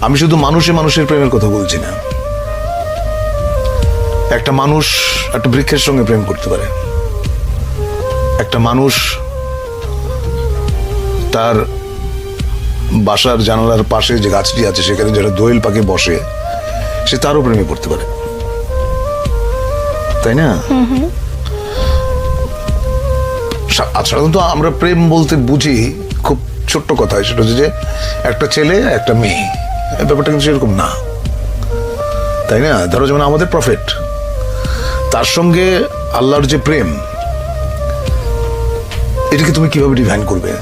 আমি শুধু মানুষে মানুষের প্রেমের কথা বলছি না। একটা মানুষ একটা বৃক্ষের সঙ্গে প্রেম করতে পারে। একটা মানুষ তার বাসার জানালার পাশে যে গাছটি আছে সেখানে যারা দোয়েল পাখি বসে সে তারও প্রেমে পড়তে পারে। তাই না? সাধারণত আমরা প্রেম বলতে বুঝি খুব ছোট্ট কথা সেটা হচ্ছে যে একটা ছেলে একটা মেয়ে। ব্যাপারটা কিন্তু সেরকম না। তাই না? ধরো যেমন আমাদের প্রফেট তার সঙ্গে আল্লাহর যে প্রেম, এটাকে তুমি কীভাবে ডিফাইন করবে?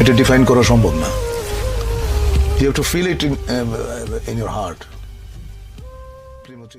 এটা ডিফাইন করা সম্ভব না। You have to feel it in in your heart প্রেম হচ্ছে